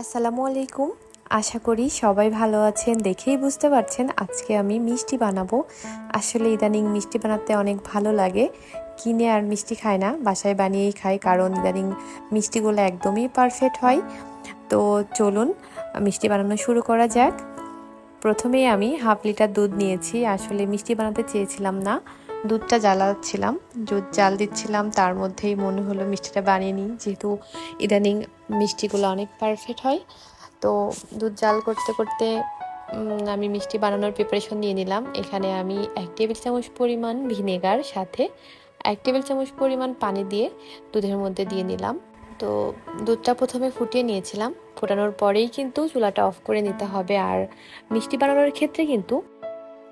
আসসালামু আলাইকুম। আশা করি সবাই ভালো আছেন, দেখেই বুঝতে পারছেন আজকে আমি মিষ্টি বানাবো। আসলে ইদানিং মিষ্টি বানাতে অনেক ভালো লাগে। কিনে আর মিষ্টি খায় না, বাসায় বানিয়েই খাই, কারণ ইদানিং মিষ্টিগুলো একদমই পারফেক্ট হয়। তো চলুন, মিষ্টি বানানো শুরু করা যাক। প্রথমেই আমি হাফ লিটার দুধ নিয়েছি, আসলে মিষ্টি বানাতে চেয়েছিলাম না। দুধটা জ্বালাচ্ছিলাম। দুধ জাল দিচ্ছিলাম, তার মধ্যেই মনে হলো মিষ্টিটা বানিয়ে নিই, যেহেতু ইদানিং মিষ্টিগুলো অনেক পারফেক্ট হয়। তো দুধ জাল করতে করতে আমি মিষ্টি বানানোর প্রিপারেশন নিয়ে নিলাম। এখানে আমি এক টেবিল চামচ পরিমাণ ভিনেগার সাথে এক টেবিল চামচ পরিমাণ পানি দিয়ে দুধের মধ্যে দিয়ে নিলাম। তো দুধটা প্রথমে ফুটিয়ে নিয়েছিলাম। ফোটানোর পরেই কিন্তু চুলাটা অফ করে নিতে হবে। আর মিষ্টি বানানোর ক্ষেত্রে কিন্তু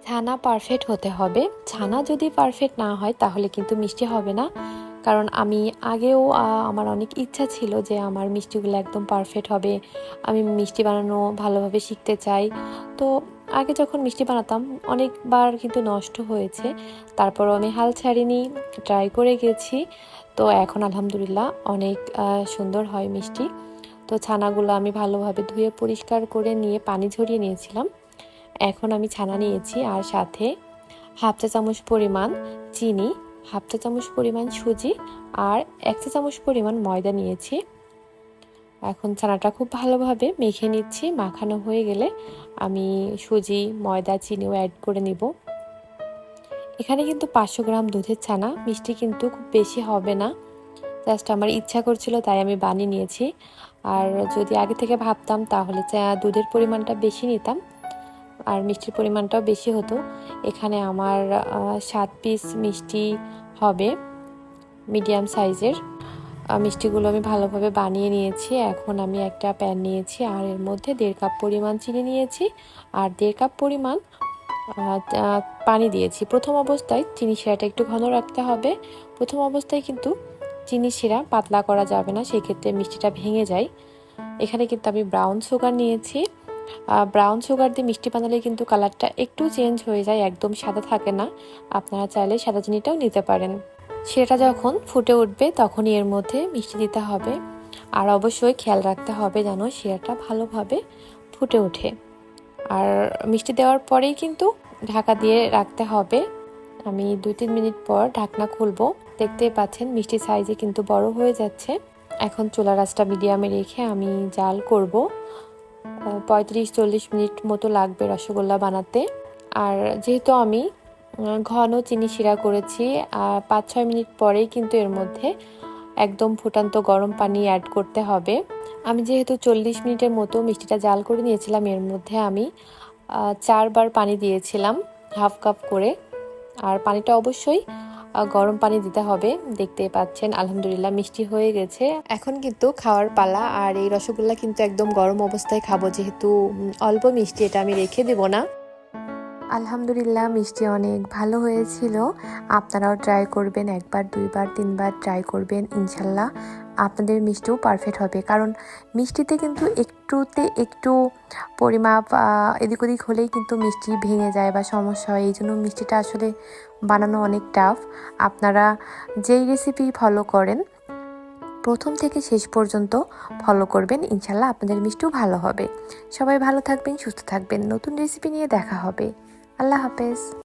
ছানা পারফেক্ট হতে হবে। ছানা যদি পারফেক্ট না হয়, তাহলে কিন্তু মিষ্টি হবে না। কারণ আমি আগেও আমার অনেক ইচ্ছা ছিল যে আমার মিষ্টিগুলো একদম পারফেক্ট হবে। আমি মিষ্টি বানানো ভালোভাবে শিখতে চাই। তো আগে যখন মিষ্টি বানাতাম, অনেকবার কিন্তু নষ্ট হয়েছে। তারপরও আমি হাল ছাড়িনি ট্রাই করে গেছি। তো এখন আলহামদুলিল্লাহ অনেক সুন্দর হয় মিষ্টি। তো ছানাগুলো আমি ভালোভাবে ধুয়ে পরিষ্কার করে নিয়ে পানি ঝরিয়ে নিয়েছিলাম। এখন আমি ছানা নিয়েছি আর সাথে হাফ চা চামচ পরিমাণ চিনি, হাফ চা চামচ পরিমাণ সুজি আর এক চা চামচ পরিমাণ ময়দা নিয়েছি। এখন ছানাটা খুব ভালোভাবে মেখে নিচ্ছি। মাখানো হয়ে গেলে আমি সুজি, ময়দা, চিনিও অ্যাড করে নিব। এখানে কিন্তু পাঁচশো গ্রাম দুধের ছানা, মিষ্টি কিন্তু খুব বেশি হবে না। জাস্ট আমার ইচ্ছা করছিল তাই আমি বানিয়ে নিয়েছি। আর যদি আগে থেকে ভাবতাম তাহলে দুধের পরিমাণটা বেশি নিতাম। আর মিষ্টির পরিমাণটাও বেশি হতো। এখানে আমার সাত পিস মিষ্টি হবে মিডিয়াম সাইজের মিষ্টিগুলো আমি ভালোভাবে বানিয়ে নিয়েছি। এখন আমি একটা প্যান নিয়েছি আর এর মধ্যে দেড় কাপ পরিমাণ চিনি নিয়েছি আর দেড় কাপ পরিমাণ পানি দিয়েছি। প্রথম অবস্থায় চিনি শিরাটা একটু ঘন রাখতে হবে। প্রথম অবস্থায় কিন্তু চিনি শিরা পাতলা করা যাবে না, সেক্ষেত্রে মিষ্টিটা ভেঙে যায়। এখানে কিন্তু আমি ব্রাউন সুগার নিয়েছি। ব্রাউন সুগার দিয়ে মিষ্টি বানালে কিন্তু কালারটা একটু চেঞ্জ হয়ে যায়, একদম সাদা থাকে না। আপনারা চাইলে সাদা চিনিটাও নিতে পারেন। সেটা যখন ফুটে উঠবে, তখনই এর মধ্যে মিষ্টি দিতে হবে। আর অবশ্যই খেয়াল রাখতে হবে যেন শিরাটা ভালোভাবে ফুটে ওঠে। আর মিষ্টি দেওয়ার পরেই কিন্তু ঢাকা দিয়ে রাখতে হবে। আমি দুই তিন মিনিট পর ঢাকনা খুলব। দেখতেই পাচ্ছেন মিষ্টি সাইজে কিন্তু বড় হয়ে যাচ্ছে। এখন চুলা রাসটা মিডিয়ামে রেখে আমি জাল করব। পঁয়ত্রিশ, চল্লিশ মিনিট মতো লাগবে রসগোল্লা বানাতে। আর যেহেতু আমি ঘন চিনি শিরা করেছি, আর পাঁচ ছয় মিনিট পরেই কিন্তু এর মধ্যে একদম ফুটান্ত গরম পানি অ্যাড করতে হবে। আমি যেহেতু চল্লিশ মিনিটের মতো মিষ্টিটা জাল করে নিয়েছিলাম, এর মধ্যে আমি চারবার পানি দিয়েছিলাম, হাফ কাপ করে। আর পানিটা অবশ্যই গরম পানি দিতে হবে। দেখতে পাচ্ছেন, আলহামদুলিল্লাহ মিষ্টি হয়ে গেছে। এখন কিন্তু খাওয়ার পালা, আর এই রসগোল্লা কিন্তু একদম গরম অবস্থায় খাব, যেহেতু অল্প মিষ্টি, এটা আমি রেখে দেবো না। আলহামদুলিল্লাহ, মিষ্টি অনেক ভালো হয়েছিল। আপনারাও ট্রাই করবেন, একবার, দুইবার, তিনবার ট্রাই করবেন, ইনশাল্লাহ আপনাদের মিষ্টিও পারফেক্ট হবে। কারণ মিষ্টিতে কিন্তু একটুতে একটু পরিমাপ এদিক ওদিক হলেই কিন্তু মিষ্টি ভেঙে যায় বা সমস্যা হয়। এই জন্য মিষ্টিটা আসলে বানানো অনেক টাফ আপনারা যেই রেসিপি ফলো করেন, প্রথম থেকে শেষ পর্যন্ত ফলো করবেন, ইনশাল্লাহ আপনাদের মিষ্টিও ভালো হবে। সবাই ভালো থাকবেন, সুস্থ থাকবেন। নতুন রেসিপি নিয়ে দেখা হবে। আল্লাহ হাফেজ।